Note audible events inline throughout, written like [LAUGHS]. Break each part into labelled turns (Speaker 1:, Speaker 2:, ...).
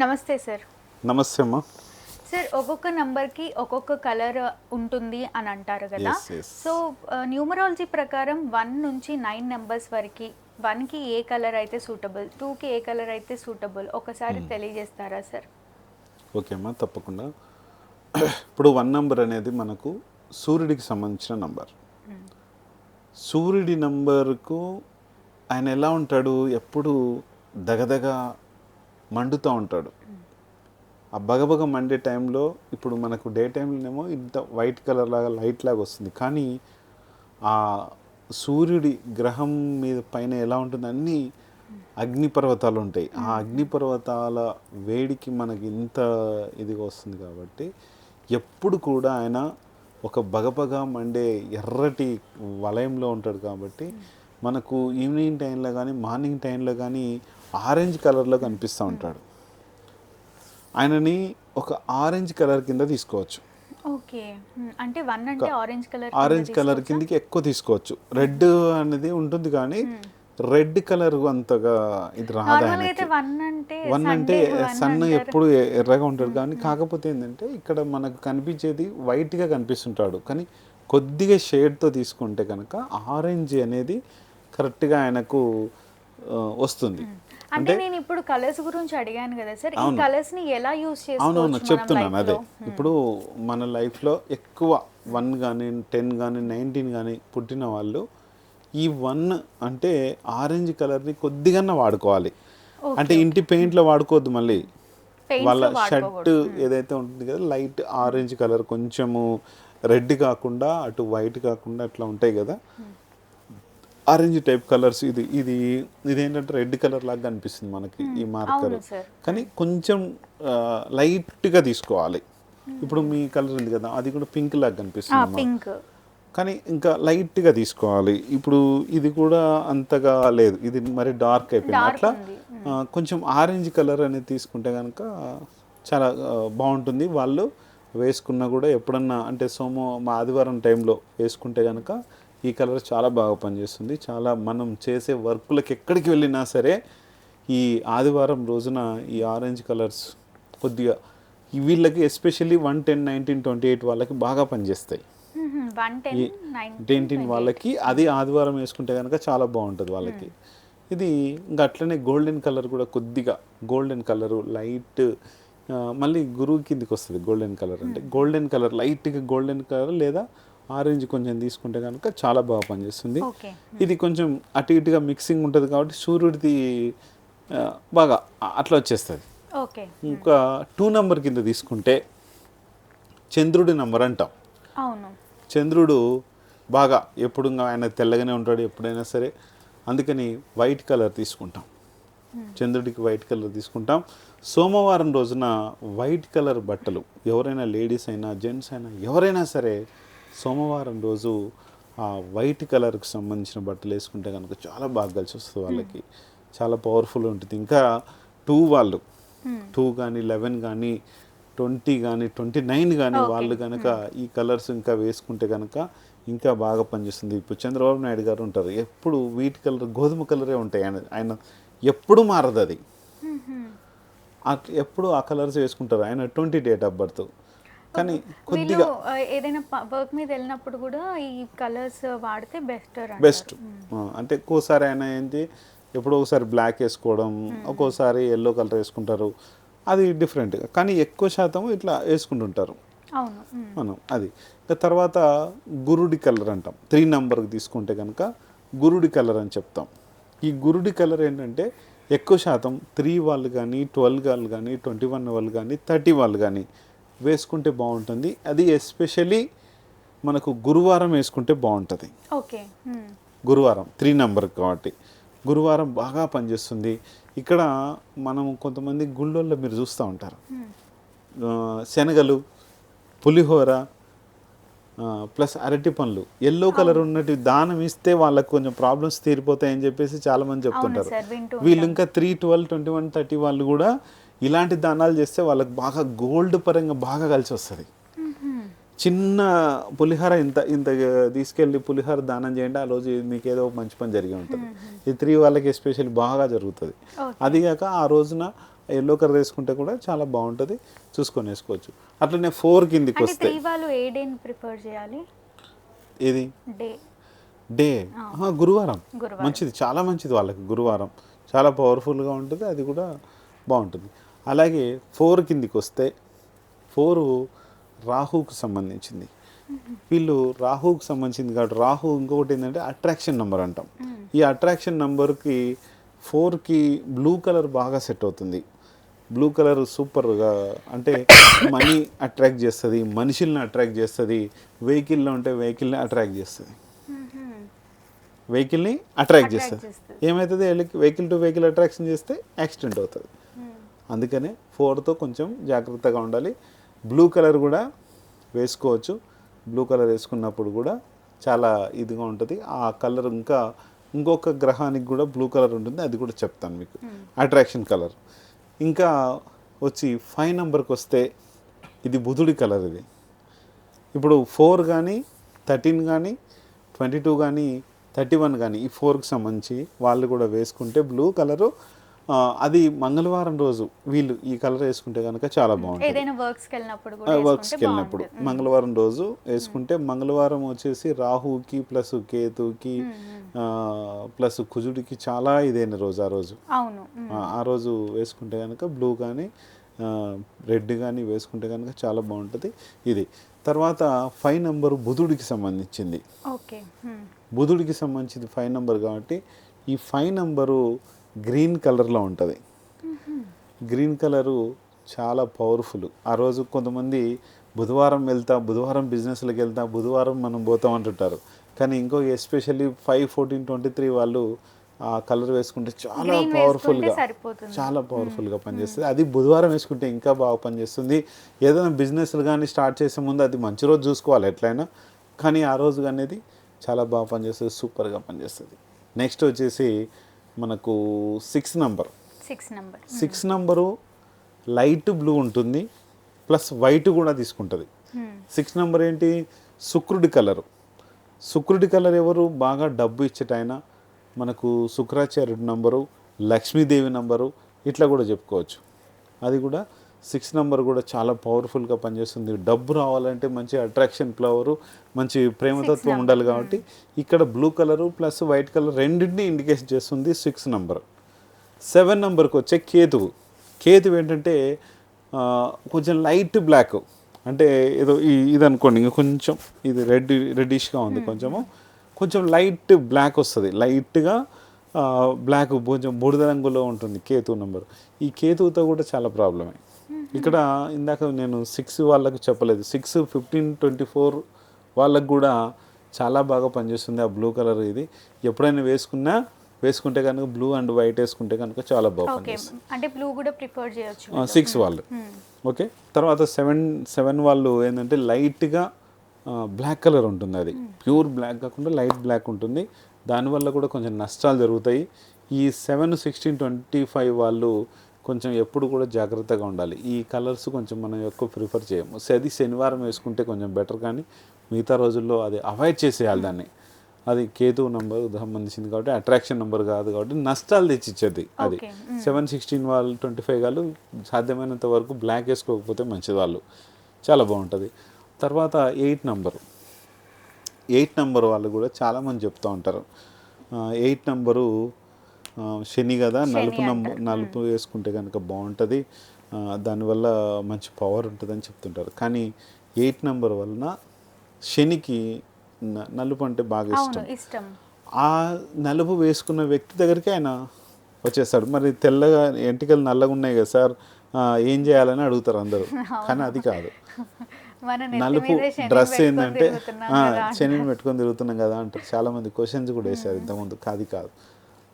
Speaker 1: నమస్తే సార్.
Speaker 2: నమస్తే అమ్మా.
Speaker 1: సార్ ఒక్కొక్క నంబర్కి ఒక్కొక్క కలర్ ఉంటుంది అని అంటారు కదా. సో న్యూమరాలజీ ప్రకారం వన్ నుంచి నైన్ నెంబర్స్ వరకు వన్కి ఏ కలర్ అయితే సూటబుల్ టూకి ఏ కలర్ అయితే సూటబుల్ ఒకసారి
Speaker 2: Hmm.
Speaker 1: తెలియజేస్తారా సార్?
Speaker 2: ఓకే అమ్మా తప్పకుండా. ఇప్పుడు వన్ నంబర్ అనేది మనకు సూర్యుడికి సంబంధించిన నంబర్. సూర్యుడి నంబర్కు ఆయన ఎలా ఉంటాడు? ఎప్పుడు దగదగ మండుతూ ఉంటాడు. ఆ బగబగ మండే టైంలో ఇప్పుడు మనకు డే టైంలోనేమో ఇంత వైట్ కలర్ లాగా లైట్ లాగా వస్తుంది. కానీ ఆ సూర్యుడి గ్రహం మీద పైన ఎలా ఉంటుంది? అన్నీ అగ్నిపర్వతాలు ఉంటాయి. ఆ అగ్నిపర్వతాల వేడికి మనకి ఇంత ఇదిగా వస్తుంది కాబట్టి ఎప్పుడు కూడా ఆయన ఒక బగబగ మండే ఎర్రటి వలయంలో ఉంటాడు కాబట్టి మనకు ఈవినింగ్ టైంలో కానీ మార్నింగ్ టైంలో కానీ ఆరెంజ్ కలర్లో కనిపిస్తూ ఉంటాడు. ఆయనని ఒక ఆరెంజ్ కలర్ కింద తీసుకోవచ్చు.
Speaker 1: ఓకే. అంటే వన్ అంటే ఆరెంజ్ కలర్
Speaker 2: ఆరెంజ్ కలర్ కిందకి ఎక్కువ తీసుకోవచ్చు. రెడ్ అనేది ఉంటుంది కానీ రెడ్ కలర్ అంతగా ఇది రాదు
Speaker 1: వన్ అంటే
Speaker 2: సన్. ఎప్పుడు ఎర్రగా ఉంటాడు. కానీ కాకపోతే ఏంటంటే ఇక్కడ మనకు కనిపించేది వైట్గా కనిపిస్తుంటాడు. కానీ కొద్దిగా షేడ్తో తీసుకుంటే కనుక ఆరెంజ్ అనేది కరెక్ట్గా ఆయనకు వస్తుంది.
Speaker 1: అంటే నేను ఇప్పుడు కలర్స్ గురించి అడిగాను కదా సార్ ఈ. కలర్స్ని ఎలా యూస్
Speaker 2: అవునవును చెప్తున్నాను అదే. ఇప్పుడు మన లైఫ్లో ఎక్కువ వన్ కానీ టెన్ కానీ నైన్టీన్ కానీ పుట్టిన వాళ్ళు ఈ వన్ అంటే ఆరెంజ్ కలర్ని కొద్దిగా వాడుకోవాలి. అంటే ఇంటి పెయింట్లో వాడుకోవద్దు మళ్ళీ. వాళ్ళ షర్ట్ ఏదైతే ఉంటుంది కదా లైట్ ఆరెంజ్ కలర్ కొంచెము రెడ్ కాకుండా అటు వైట్ కాకుండా అట్లా ఉంటాయి కదా. ఆరెంజ్ టైప్ కలర్స్ ఇది ఇది ఇదేంటంటే రెడ్ కలర్ లాగా కనిపిస్తుంది మనకి ఈ మార్కర్
Speaker 1: సార్.
Speaker 2: కానీ కొంచెం లైట్గా తీసుకోవాలి. ఇప్పుడు మీ కలర్ ఉంది కదా అది కూడా పింక్ లాగా కనిపిస్తుంది కానీ ఇంకా లైట్గా తీసుకోవాలి. ఇప్పుడు ఇది కూడా అంతగా లేదు. ఇది మరి డార్క్ అయిపోయింది. అట్లా. ఆ, కొంచెం ఆరెంజ్ కలర్ అనేది తీసుకుంటే కనుక చాలా బాగుంటుంది. వాళ్ళు వేసుకున్నా కూడా ఎప్పుడన్నా అంటే సోమ మా ఆదివారం టైంలో వేసుకుంటే కనుక ఈ కలర్ చాలా బాగా పనిచేస్తుంది చాలా మనం చేసే వర్కులకు ఎక్కడికి వెళ్ళినా సరే ఈ ఆదివారం రోజున ఈ ఆరెంజ్ కలర్స్ కొద్దిగా వీళ్ళకి especially one ten nineteen twenty eight వాళ్ళకి బాగా పనిచేస్తాయి.
Speaker 1: వన్ టెన్
Speaker 2: ఈ
Speaker 1: నైన్
Speaker 2: డెంటిన్ వాళ్ళకి అది ఆదివారం వేసుకుంటే కనుక చాలా బాగుంటుంది వాళ్ళకి. ఇది ఇంకా అట్లనే గోల్డెన్ కలర్ కూడా కొద్దిగా గోల్డెన్ కలరు లైట్ మళ్ళీ గురువు కిందికి వస్తుంది గోల్డెన్ కలర్ అంటే. గోల్డెన్ కలర్ లైట్గా గోల్డెన్ కలర్ లేదా ఆరెంజ్ కొంచెం తీసుకుంటే కనుక చాలా బాగా పనిచేస్తుంది. ఇది కొంచెం అటు ఇటుగా మిక్సింగ్ ఉంటుంది కాబట్టి సూర్యుడిది బాగా అట్లా వచ్చేస్తుంది.
Speaker 1: ఓకే.
Speaker 2: ఇంకా టూ నెంబర్ కింద తీసుకుంటే చంద్రుడి నెంబర్ అంటాం.
Speaker 1: అవును.
Speaker 2: చంద్రుడు బాగా ఎప్పుడు ఆయన తెల్లగానే ఉంటాడు ఎప్పుడైనా సరే. అందుకని వైట్ కలర్ తీసుకుంటాం. చంద్రుడికి వైట్ కలర్ తీసుకుంటాం. సోమవారం రోజున వైట్ కలర్ బట్టలు ఎవరైనా లేడీస్ అయినా జెంట్స్ అయినా ఎవరైనా సరే సోమవారం రోజు ఆ వైట్ కలర్కి సంబంధించిన బట్టలు వేసుకుంటే కనుక చాలా బాగా కలిసి వస్తుంది వాళ్ళకి. చాలా పవర్ఫుల్ ఉంటుంది. ఇంకా టూ వాళ్ళు. టూ కానీ లెవెన్ కానీ ట్వంటీ కానీ ట్వంటీ నైన్ కానీ వాళ్ళు కనుక ఈ కలర్స్ ఇంకా వేసుకుంటే కనుక ఇంకా బాగా పనిచేస్తుంది. ఇప్పుడు చంద్రబాబు నాయుడు గారు ఉంటారు. ఎప్పుడు వీటి కలర్ గోధుమ కలరే ఉంటాయి. ఆయన ఆయన ఎప్పుడు మారదు అది ఎప్పుడు ఆ కలర్స్ వేసుకుంటారు. ఆయన ట్వంటీ డేట్ ఆఫ్ బర్త్. కానీ కొద్దిగా
Speaker 1: ఏదైనా వర్క్ మీద వెళ్ళినప్పుడు కూడా ఈ కలర్స్ వాడితే బెస్ట్.
Speaker 2: బెస్ట్ అంటే ఒక్కోసారి ఆయన ఏంటి ఎప్పుడో ఒకసారి బ్లాక్ వేసుకోవడం ఒక్కోసారి ఎల్లో కలర్ వేసుకుంటారు. అది డిఫరెంట్ కానీ ఎక్కువ శాతం ఇట్లా వేసుకుంటుంటారు. మనం అది. తర్వాత గురుడి కలర్ అంటాం. త్రీ నెంబర్కి తీసుకుంటే కనుక గురుడి కలర్ అని చెప్తాం. ఈ గురుడి కలర్ ఏంటంటే ఎక్కువ శాతం త్రీ వాళ్ళు కానీ ట్వెల్వ్ వాళ్ళు కానీ ట్వంటీ వన్ వాళ్ళు కానీ థర్టీ వాళ్ళు కానీ వేసుకుంటే బాగుంటుంది. అది ఎస్పెషలీ మనకు గురువారం వేసుకుంటే బాగుంటుంది.
Speaker 1: ఓకే.
Speaker 2: గురువారం త్రీ నెంబర్ కాబట్టి. గురువారం బాగా పనిచేస్తుంది. ఇక్కడ మనం కొంతమంది గుళ్ళల్లో మీరు చూస్తూ ఉంటారు. శనగలు పులిహోర ప్లస్ అరటి పండ్లు. ఎల్లో కలర్ ఉన్నట్టు దానం ఇస్తే వాళ్ళకి కొంచెం ప్రాబ్లమ్స్ తీరిపోతాయని చెప్పేసి చాలా మంది చెప్తుంటారు వీళ్ళు ఇంకా three twelve twenty one thirty వాళ్ళు కూడా ఇలాంటి దానాలు చేస్తే వాళ్ళకి బాగా గోల్డ్ పరంగా బాగా కలిసి వస్తుంది. చిన్న పులిహార ఇంత ఇంత తీసుకెళ్ళి పులిహార దానం చేయండి ఆ రోజు మీకు ఏదో మంచి పని జరిగి ఉంటుంది. ఈ త్రీ వాళ్ళకి ఎస్పెషల్లీ బాగా జరుగుతుంది.
Speaker 1: Okay.
Speaker 2: అది కాక ఆ రోజున ఎల్లో కలర్ వేసుకుంటే కూడా చాలా బాగుంటుంది చూసుకొని వేసుకోవచ్చు. అట్లనే ఫోర్ కిందికి వస్తే
Speaker 1: త్రీ వాళ్ళు ఏ డేని ప్రిఫర్ చేయాలి?
Speaker 2: ఇది
Speaker 1: డే.
Speaker 2: గురువారం. మంచిది చాలా మంచిది వాళ్ళకి గురువారం. చాలా పవర్ఫుల్గా ఉంటుంది అది కూడా బాగుంటుంది. అలాగే ఫోర్ కిందికి వస్తే ఫోరు రాహుకు సంబంధించింది. వీళ్ళు రాహుకు సంబంధించింది కాబట్టి రాహు ఇంకొకటి ఏంటంటే అట్రాక్షన్ నెంబర్ అంటాం. ఈ అట్రాక్షన్ నెంబర్కి ఫోర్కి బ్లూ కలర్ బాగా సెట్ అవుతుంది. బ్లూ కలర్ సూపర్గా అంటే మనీ అట్రాక్ట్ చేస్తుంది మనుషుల్ని అట్రాక్ట్ చేస్తుంది వెహికల్లో ఉంటే వెహికల్ని అట్రాక్ట్ చేస్తుంది. వెహికల్ని అట్రాక్ట్ చేస్తుంది.
Speaker 1: చేస్తుంది.
Speaker 2: ఏమవుతుంది వెహికల్ టు వెహికల్ అట్రాక్షన్ చేస్తే యాక్సిడెంట్ అవుతుంది. అందుకనే ఫోర్తో కొంచెం జాగ్రత్తగా ఉండాలి. బ్లూ కలర్ కూడా వేసుకోవచ్చు. బ్లూ కలర్ వేసుకున్నప్పుడు కూడా చాలా ఇదిగా ఉంటుంది. ఆ కలర్ ఇంకా ఇంకొక గ్రహానికి కూడా బ్లూ కలర్ ఉంటుంది. అది కూడా చెప్తాను మీకు. Attraction colour. ఇంకా వచ్చి ఫైవ్ నెంబర్కి వస్తే ఇది బుధుడి కలర్ ఇది. ఇప్పుడు ఫోర్ కానీ థర్టీన్ కానీ ట్వంటీ టూ కానీ థర్టీ వన్ కానీ ఈ ఫోర్కి సంబంధించి వాళ్ళు కూడా వేసుకుంటే బ్లూ కలరు అది మంగళవారం రోజు వీళ్ళు ఈ కలర్ వేసుకుంటే కనుక చాలా బాగుంటుంది.
Speaker 1: వర్క్స్కి వెళ్ళినప్పుడు.
Speaker 2: మంగళవారం రోజు వేసుకుంటే మంగళవారం వచ్చేసి రాహుకి ప్లస్ కేతుకి ప్లస్ కుజుడికి చాలా ఇదైన రోజు ఆ రోజు. ఆ- రోజు వేసుకుంటే కనుక బ్లూ కానీ రెడ్ కానీ వేసుకుంటే కనుక చాలా బాగుంటుంది. ఇది తర్వాత ఫైవ్ నెంబర్ బుధుడికి సంబంధించింది. బుధుడికి సంబంధించింది ఫైవ్ నెంబర్ కాబట్టి ఈ ఫైవ్ నెంబరు గ్రీన్ కలర్లో ఉంటుంది. గ్రీన్ కలరు చాలా పవర్ఫుల్. ఆ రోజు కొంతమంది బుధవారం వెళ్తా బుధవారం బిజినెస్లకు వెళ్తా బుధవారం మనం పోతాం అంటుంటారు. కానీ ఇంకో especially five fourteen twenty three వాళ్ళు ఆ కలర్ వేసుకుంటే చాలా పవర్ఫుల్గా. చాలా పవర్ఫుల్గా పనిచేస్తుంది. అది బుధవారం వేసుకుంటే ఇంకా బాగా పనిచేస్తుంది. ఏదైనా బిజినెస్లు కానీ స్టార్ట్ చేసే ముందు అది మంచి రోజు చూసుకోవాలి ఎట్లయినా. కానీ ఆ రోజు అనేది చాలా బాగా పనిచేస్తుంది సూపర్గా పనిచేస్తుంది. నెక్స్ట్ వచ్చేసి మనకు six number
Speaker 1: six number
Speaker 2: six number light blue ఉంటుంది ప్లస్ వైట్ కూడా తీసుకుంటుంది. సిక్స్ నెంబర్ ఏంటి? శుక్రుడి కలరు. శుక్రుడి కలర్ ఎవరు? బాగా డబ్బు ఇచ్చేటైనా మనకు శుక్రాచార్యుడి నంబరు లక్ష్మీదేవి నంబరు ఇట్లా కూడా చెప్పుకోవచ్చు. అది కూడా సిక్స్ నెంబర్ కూడా చాలా పవర్ఫుల్గా పనిచేస్తుంది. డబ్బు రావాలంటే మంచి అట్రాక్షన్ ఫ్లవరు మంచి ప్రేమతత్వం ఉండాలి కాబట్టి ఇక్కడ blue colour plus white colour రెండింటిని ఇండికేషన్ చేస్తుంది సిక్స్ నెంబర్. సెవెన్ నెంబర్కి వచ్చే కేతువు. కేతువు ఏంటంటే కొంచెం లైట్ బ్లాక్. అంటే ఏదో ఈ- ఇది అనుకోండి ఇంకా కొంచెం ఇది రెడ్ రెడ్డిష్గా ఉంది కొంచెము. కొంచెం లైట్ బ్లాక్ వస్తుంది. లైట్గా బ్లాక్ కొంచెం బూడిద రంగులో ఉంటుంది కేతు నెంబర్. ఈ కేతువుతో కూడా చాలా ప్రాబ్లమే. ఇక్కడ ఇందాక నేను సిక్స్ వాళ్ళకి చెప్పలేదు. సిక్స్ ఫిఫ్టీన్ ట్వంటీ ఫోర్ వాళ్ళకు కూడా చాలా బాగా పనిచేస్తుంది ఆ బ్లూ కలర్ ఇది. ఎప్పుడైనా వేసుకున్నా వేసుకుంటే కనుక బ్లూ అండ్ వైట్ వేసుకుంటే కనుక చాలా బాగా పనిచేస్తుంది.
Speaker 1: అంటే బ్లూ కూడా ప్రిఫర్ చేయొచ్చు
Speaker 2: సిక్స్ వాళ్ళు. ఓకే తర్వాత సెవెన్ సెవెన్ వాళ్ళు ఏంటంటే లైట్గా బ్లాక్ కలర్ ఉంటుంది అది. ప్యూర్ బ్లాక్ కాకుండా లైట్ బ్లాక్ ఉంటుంది. దానివల్ల కూడా కొంచెం నష్టాలు జరుగుతాయి. ఈ సెవెన్ సిక్స్టీన్ ట్వంటీ ఫైవ్ వాళ్ళు కొంచెం ఎప్పుడు కూడా జాగ్రత్తగా ఉండాలి. ఈ కలర్స్ కొంచెం మనం ఎక్కువ ప్రిఫర్ చేయము. అది శనివారం వేసుకుంటే కొంచెం బెటర్ కానీ మిగతా రోజుల్లో అది అవాయిడ్ చేసేయాలి దాన్ని. అది కేతు నంబర్ సంబంధించింది కాబట్టి అట్రాక్షన్ నెంబర్ కాదు కాబట్టి నష్టాలు తెచ్చిచ్చేది అది. సెవెన్ సిక్స్టీన్ వాళ్ళు ట్వంటీ ఫైవ్ వాళ్ళు సాధ్యమైనంత వరకు బ్లాక్ వేసుకోకపోతే మంచిది వాళ్ళు చాలా బాగుంటుంది. తర్వాత ఎయిట్ నంబరు. ఎయిట్ నంబర్ వాళ్ళు కూడా చాలామంది చెప్తూ ఉంటారు. ఎయిట్ నంబరు శని కదా నలుపు నలుపు వేసుకుంటే కనుక బాగుంటుంది. దానివల్ల మంచి పవర్ ఉంటుందని చెప్తుంటారు. కానీ ఎయిట్ నంబర్ వలన శనికి నలుపు అంటే బాగా ఇష్టం. ఆ నలుపు వేసుకున్న వ్యక్తి దగ్గరికి ఆయన వచ్చేస్తాడు. మరి తెల్లగా ఎంటికలు నల్లగా ఉన్నాయి కదా సార్ ఏం చేయాలని అడుగుతారు అందరూ. [LAUGHS] కానీ అది కాదు. [LAUGHS] నలుపు డ్రెస్ ఏంటంటే శనిని పెట్టుకొని తిరుగుతున్నాం కదా అంటారు. చాలా మంది క్వశ్చన్స్ కూడా వేశారు ఇంతకుముందు. కాదు కాదు.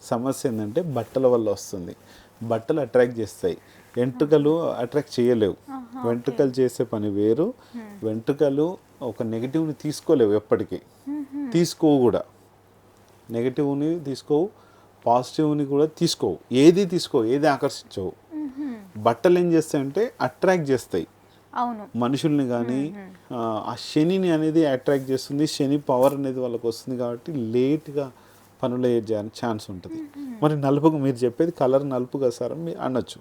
Speaker 2: సమస్య ఏంటంటే బట్టల వల్ల వస్తుంది. బట్టలు అట్రాక్ట్ చేస్తాయి. వెంట్రుకలు అట్రాక్ట్ చేయలేవు. వెంట్రుకలు చేసే పని వేరు. వెంట్రుకలు ఒక నెగిటివ్ని తీసుకోలేవు ఎప్పటికీ. తీసుకోవు కూడా. నెగిటివ్ని తీసుకోవు పాజిటివ్ని కూడా తీసుకోవు. ఏది తీసుకోవు ఏది ఆకర్షించవు. బట్టలు ఏం చేస్తాయంటే అట్రాక్ట్ చేస్తాయి.
Speaker 1: అవును.
Speaker 2: మనుషుల్ని కానీ ఆ శనిని అనేది అట్రాక్ట్ చేస్తుంది. శని పవర్ అనేది వాళ్ళకి వస్తుంది కాబట్టి లేట్గా పనులు అయ్యే ఛాన్స్ ఉంటుంది. మరి నలుపుకు మీరు చెప్పేది కలర్ నలుపు కదా సార్ మీరు అనొచ్చు.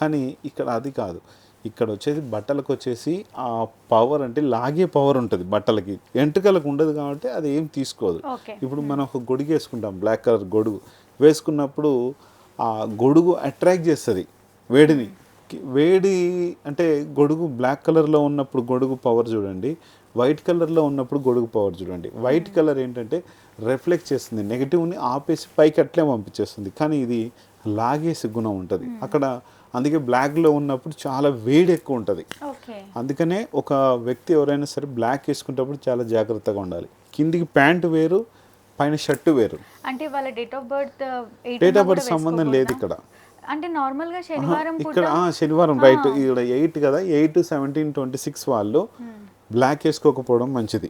Speaker 2: కానీ ఇక్కడ అది కాదు. ఇక్కడ వచ్చేసి బట్టలకు వచ్చేసి ఆ పవర్ అంటే లాగే పవర్ ఉంటుంది బట్టలకి. ఎంటుకలకు ఉండదు కాబట్టి అది ఏం తీసుకోదు. ఇప్పుడు మనం ఒక గొడుగు వేసుకుంటాం బ్లాక్ కలర్ గొడుగు. వేసుకున్నప్పుడు ఆ గొడుగు అట్రాక్ట్ చేస్తుంది వేడిని. వేడి అంటే గొడుగు బ్లాక్ కలర్లో ఉన్నప్పుడు గొడుగు పవర్ చూడండి వైట్ కలర్లో ఉన్నప్పుడు గొడుగు పవర్ చూడండి. వైట్ కలర్ ఏంటంటే రిఫ్లెక్ట్ చేస్తుంది నెగిటివ్ని ఆపేసి పైకి అట్లే పంపించేస్తుంది. కానీ ఇది లాగేసి గుణం ఉంటుంది. అక్కడ అందుకే బ్లాక్లో ఉన్నప్పుడు చాలా వేడి ఎక్కువ ఉంటుంది. అందుకనే ఒక వ్యక్తి ఎవరైనా సరే బ్లాక్ వేసుకునేటప్పుడు చాలా జాగ్రత్తగా ఉండాలి. కిందికి ప్యాంటు వేరు పైన షర్టు వేరు.
Speaker 1: అంటే వాళ్ళ date of birth
Speaker 2: date of birth సంబంధం లేదు ఇక్కడ.
Speaker 1: అంటే నార్మల్గా శనివారం పూట
Speaker 2: ఇక్కడ ఆ, శనివారం రైట్ ఇక్కడ ఎయిట్ కదా ఎయిట్ సెవెంటీన్ ట్వంటీ సిక్స్ వాళ్ళు బ్లాక్ వేసుకోకపోవడం మంచిది.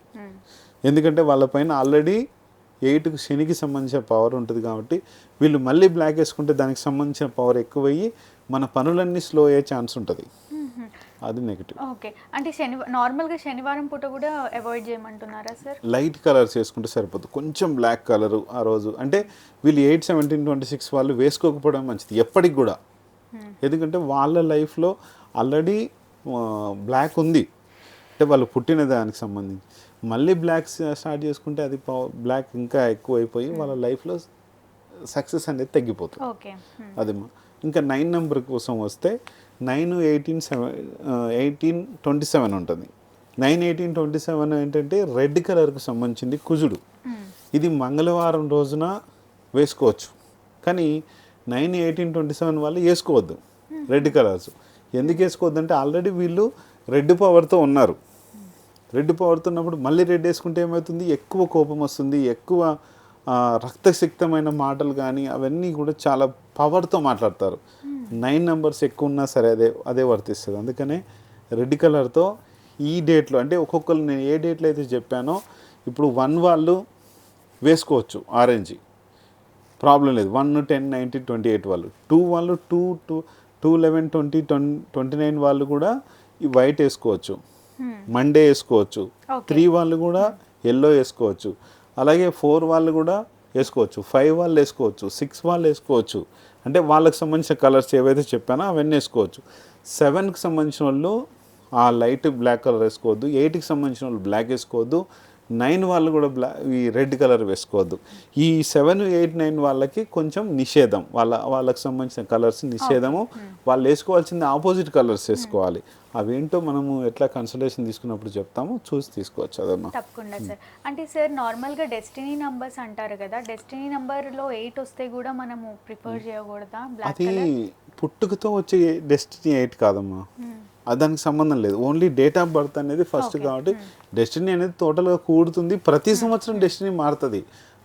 Speaker 2: ఎందుకంటే వాళ్ళ పైన ఆల్రెడీ ఎయిట్కి శనికి సంబంధించిన పవర్ ఉంటుంది కాబట్టి వీళ్ళు మళ్ళీ బ్లాక్ వేసుకుంటే దానికి సంబంధించిన పవర్ ఎక్కువయ్యి మన పనులన్నీ స్లో అయ్యే ఛాన్స్ ఉంటుంది. అది నెగిటివ్
Speaker 1: ఓకే అంటే శని నార్మల్గా శనివారం పూట కూడా అవాయిడ్ చేయమంటున్నారా సార్
Speaker 2: లైట్ కలర్స్ వేసుకుంటే సరిపోతుంది కొంచెం బ్లాక్ కలర్ ఆ రోజు. అంటే వీళ్ళు ఎయిట్ సెవెంటీన్ ట్వంటీ సిక్స్ వాళ్ళు వేసుకోకపోవడం మంచిది ఎప్పటికి కూడా. ఎందుకంటే వాళ్ళ లైఫ్లో ఆల్రెడీ బ్లాక్ ఉంది. అంటే వాళ్ళు పుట్టిన దానికి సంబంధించి. మళ్ళీ బ్లాక్ స్టార్ట్ చేసుకుంటే అది బ్లాక్ ఇంకా ఎక్కువ అయిపోయి వాళ్ళ లైఫ్లో సక్సెస్ అనేది తగ్గిపోతుంది.
Speaker 1: Okay hmm.
Speaker 2: అది ఇంకా నైన్ నెంబర్ కోసం వస్తే nine eighteen seven eighteen twenty seven ఉంటుంది. నైన్ ఎయిటీన్ ట్వంటీ సెవెన్ ఏంటంటే రెడ్ కలర్కి సంబంధించింది కుజుడు.
Speaker 1: మ్మ్.
Speaker 2: ఇది మంగళవారం రోజున వేసుకోవచ్చు. కానీ నైన్ ఎయిటీన్ ట్వంటీ సెవెన్ వాళ్ళు వేసుకోవద్దు. Red colours. ఎందుకు వేసుకోవద్దు అంటే ఆల్రెడీ వీళ్ళు రెడ్ పవర్తో ఉన్నారు. రెడ్ పవర్తో ఉన్నప్పుడు మళ్ళీ రెడ్ వేసుకుంటే ఏమవుతుంది? ఎక్కువ కోపం వస్తుంది. ఎక్కువ ఆ, రక్తసిక్తమైన మాటలు కానీ అవన్నీ కూడా చాలా పవర్తో మాట్లాడతారు. నైన్ నెంబర్స్ ఎక్కువ ఉన్నా సరే అదే అదే వర్తిస్తుంది. అందుకనే రెడ్ కలర్తో ఈ డేట్లో అంటే ఒక్కొక్కరు నేను ఏ డేట్లో అయితే చెప్పానో ఇప్పుడు వన్ వాళ్ళు వేసుకోవచ్చు ఆరెంజ్. ప్రాబ్లం లేదు. One ten ninety twenty eight వాళ్ళు. టూ వాళ్ళు two two two eleven twenty twenty nine వాళ్ళు కూడా ఈ వైట్ వేసుకోవచ్చు.
Speaker 1: Hmm.
Speaker 2: మండే వేసుకోవచ్చు. త్రీ వాళ్ళు కూడా ఎల్లో వేసుకోవచ్చు. అలాగే ఫోర్ వాళ్ళు కూడా వేసుకోవచ్చు. ఫైవ్ వాళ్ళు వేసుకోవచ్చు. సిక్స్ వాళ్ళు వేసుకోవచ్చు. అంటే వాళ్ళకి సంబంధించిన కలర్స్ ఏవైతే చెప్పానో అవన్నీ వేసుకోవచ్చు. సెవెన్కి సంబంధించిన వాళ్ళు ఆ లైట్ బ్లాక్ కలర్ వేసుకోవద్దు. ఎయిట్కి సంబంధించిన వాళ్ళు బ్లాక్ వేసుకోవద్దు. నైన్ వాళ్ళు కూడా బ్లా ఈ రెడ్ కలర్ వేసుకోవద్దు. ఈ సెవెన్ ఎయిట్ నైన్ వాళ్ళకి కొంచెం నిషేధం. వాళ్ళ వాళ్ళకి సంబంధించిన కలర్స్ నిషేధము. వాళ్ళు వేసుకోవాల్సింది ఆపోజిట్ కలర్స్ వేసుకోవాలి. అవేంటో మనము ఎట్లా కన్సల్టేషన్ తీసుకున్నప్పుడు చెప్తాము చూసి తీసుకోవచ్చు. అదమ్మా.
Speaker 1: తప్పకుండా సార్. అంటే సార్ నార్మల్గా డెస్టినీ నంబర్స్ అంటారు కదా. డెస్టినీ లో ఎయిట్ వస్తే కూడా మనము ప్రిఫర్ చేయకూడదా?
Speaker 2: అది పుట్టుకతో వచ్చే డెస్టినీ ఎయిట్ కాదమ్మా. దానికి సంబంధం లేదు. ఓన్లీ డేట్ ఆఫ్ బర్త్ అనేది ఫస్ట్ కాబట్టి డెస్టినీ అనేది టోటల్గా కూడుతుంది. ప్రతి సంవత్సరం డెస్టినీ మారుతుంది.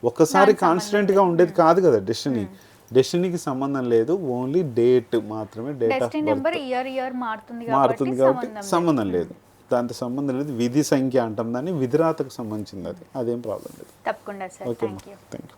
Speaker 2: ఒక్కసారి కాన్స్టెంట్గా ఉండేది కాదు కదా డెస్టినీ డెస్టినీకి సంబంధం లేదు. ఓన్లీ డేట్ మాత్రమే date of
Speaker 1: number year year మారుతుంది
Speaker 2: మారుతుంది
Speaker 1: కాబట్టి సంబంధం
Speaker 2: లేదు. దాంతో సంబంధం లేదు. విధి సంఖ్య అంటాం దాన్ని. విధిరాతకు సంబంధించింది అది. అదేం ప్రాబ్లం లేదు.
Speaker 1: తప్పకుండా సార్.
Speaker 2: Okay thank you